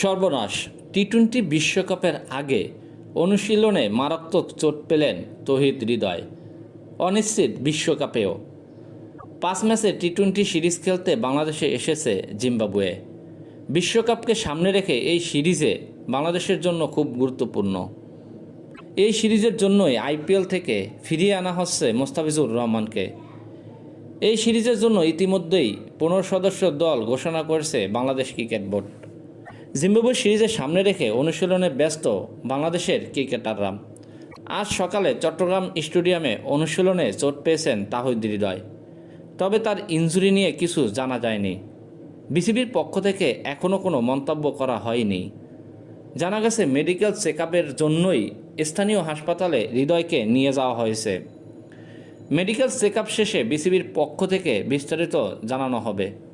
সর্বনাশ। T twenty বিশ্বকাপের আগে অনুশীলনে মারাত্মক চোট পেলেন তহিদ হৃদয়, অনিশ্চিত বিশ্বকাপেও। পাঁচ ম্যাচে টি টোয়েন্টি সিরিজ খেলতে বাংলাদেশে এসেছে জিম্বাবুয়ে। বিশ্বকাপকে সামনে রেখে এই সিরিজে বাংলাদেশের জন্য খুব গুরুত্বপূর্ণ। এই সিরিজের জন্যই আইপিএল থেকে ফিরিয়ে আনা হচ্ছে মোস্তাফিজুর রহমানকে। এই সিরিজের জন্য ইতিমধ্যেই পনেরো সদস্য দল ঘোষণা করেছে বাংলাদেশ ক্রিকেট বোর্ড। জিম্বাবুয়ে সিরিজের সামনে রেখে অনুশীলনে ব্যস্ত বাংলাদেশের ক্রিকেটাররা। আজ সকালে চট্টগ্রাম স্টেডিয়ামে অনুশীলনে চোট পেয়েছেন তাহিদ হৃদয়। তবে তার ইনজুরি নিয়ে কিছু জানা যায়নি। বিসিবির পক্ষ থেকে এখনও কোনো মন্তব্য করা হয়নি। জানা গেছে, মেডিকেল চেক জন্যই স্থানীয় হাসপাতালে হৃদয়কে নিয়ে যাওয়া হয়েছে। মেডিকেল চেক শেষে বিসিবির পক্ষ থেকে বিস্তারিত জানানো হবে।